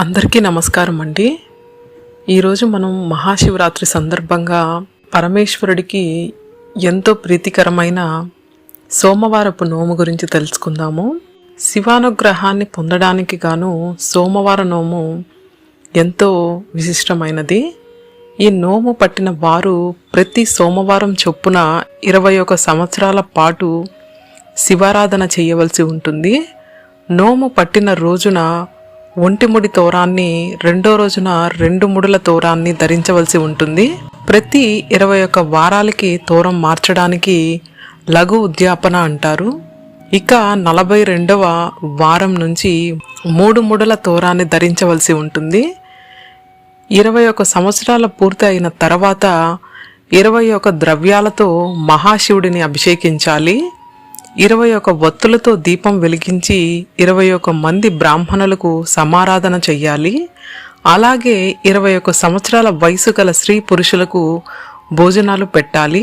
అందరికీ నమస్కారం అండి. ఈరోజు మనం మహాశివరాత్రి సందర్భంగా పరమేశ్వరుడికి ఎంతో ప్రీతికరమైన సోమవారపు నోము గురించి తెలుసుకుందాము. శివానుగ్రహాన్ని పొందడానికి గాను సోమవార నోము ఎంతో విశిష్టమైనది. ఈ నోము పట్టిన వారు ప్రతి సోమవారం చొప్పున ఇరవై ఒక సంవత్సరాల పాటు శివారాధన చేయవలసి ఉంటుంది. నోము పట్టిన రోజున ఒంటిముడి తోరాన్ని రెండో రోజున రెండు ముడుల తోరాన్ని ధరించవలసి ఉంటుంది. ప్రతి ఇరవై ఒక్క వారాలకి తోరం మార్చడానికి లఘు ఉద్యాపన అంటారు. ఇక నలభై రెండవ వారం నుంచి మూడు ముడుల తోరాన్ని ధరించవలసి ఉంటుంది. ఇరవై ఒక సంవత్సరాల పూర్తి అయిన తర్వాత ఇరవై ఒక ద్రవ్యాలతో మహాశివుడిని అభిషేకించాలి. ఇరవై ఒక వత్తులతో దీపం వెలిగించి ఇరవై ఒక మంది బ్రాహ్మణులకు సమారాధన చెయ్యాలి. అలాగే ఇరవై ఒక సంవత్సరాల వయసు గల స్త్రీ పురుషులకు భోజనాలు పెట్టాలి.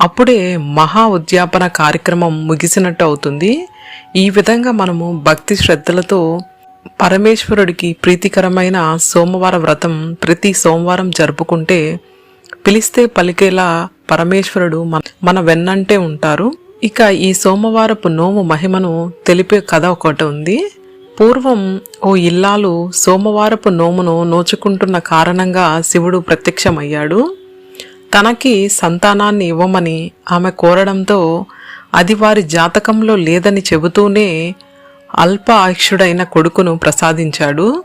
అప్పుడే మహా ఉద్యాపన కార్యక్రమం ముగిసినట్టు అవుతుంది. ఈ విధంగా మనము భక్తి శ్రద్ధలతో పరమేశ్వరుడికి ప్రీతికరమైన సోమవార వ్రతం ప్రతి సోమవారం జరుపుకుంటే పిలిస్తే పలికేలా పరమేశ్వరుడు మన మన వెన్నంటే ఉంటారు. ఇక ఈ సోమవారపు నోము మహిమను తెలిపే కథ ఒకటి ఉంది. పూర్వం ఓ ఇల్లాలు సోమవారపు నోమును నోచుకుంటున్న కారణంగా శివుడు ప్రత్యక్షమయ్యాడు. తనకి సంతానాన్ని ఇవ్వమని ఆమె కోరడంతో అది వారి జాతకంలో లేదని చెబుతూనే అల్ప ఆయుష్యుడైన కొడుకును ప్రసాదించాడు.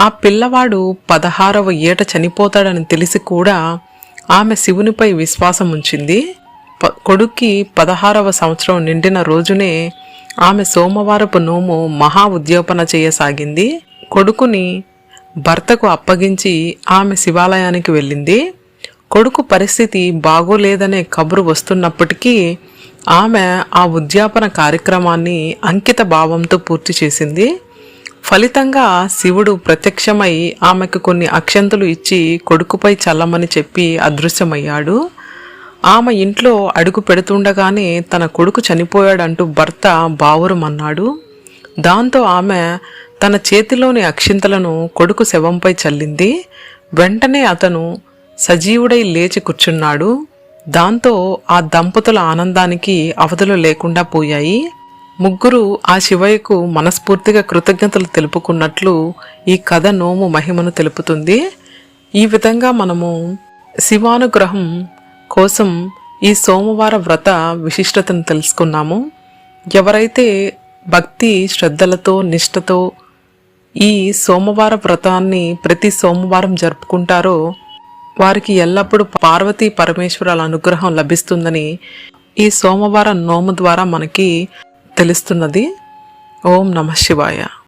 ఆ పిల్లవాడు పదహారవ ఏట చనిపోతాడని తెలిసి కూడా ఆమె శివునిపై విశ్వాసం ఉంచింది ప కొడుక్కి పదహారవ సంవత్సరం నిండిన రోజునే ఆమె సోమవారపు నోము మహా ఉద్యోపన చేయసాగింది. కొడుకుని భర్తకు అప్పగించి ఆమె శివాలయానికి వెళ్ళింది. కొడుకు పరిస్థితి బాగోలేదనే కబురు వస్తున్నప్పటికీ ఆమె ఆ ఉద్యాపన కార్యక్రమాన్ని అంకిత భావంతో పూర్తి చేసింది. ఫలితంగా శివుడు ప్రత్యక్షమై ఆమెకు కొన్ని అక్షంతలు ఇచ్చి కొడుకుపై చల్లమని చెప్పి అదృశ్యమయ్యాడు. ఆమె ఇంట్లో అడుగు పెడుతుండగానే తన కొడుకు చనిపోయాడంటూ భర్త బావురమన్నాడు. దాంతో ఆమె తన చేతిలోని అక్షింతలను కొడుకు శవంపై చల్లింది. వెంటనే అతను సజీవుడై లేచి కూర్చున్నాడు. దాంతో ఆ దంపతుల ఆనందానికి అవధులు లేకుండా పోయాయి. ముగ్గురు ఆ శివయ్యకు మనస్ఫూర్తిగా కృతజ్ఞతలు తెలుపుకున్నట్లు ఈ కథ నోము మహిమను తెలుపుతుంది. ఈ విధంగా మనము శివానుగ్రహం కోసం ఈ సోమవార వ్రత విశిష్టతను తెలుసుకున్నాము. ఎవరైతే భక్తి శ్రద్ధలతో నిష్ఠతో ఈ సోమవార వ్రతాన్ని ప్రతి సోమవారం జరుపుకుంటారో వారికి ఎల్లప్పుడూ పార్వతీ పరమేశ్వరాల అనుగ్రహం లభిస్తుందని ఈ సోమవారం నోము ద్వారా మనకి తెలుస్తున్నది. ఓం నమ శివాయ.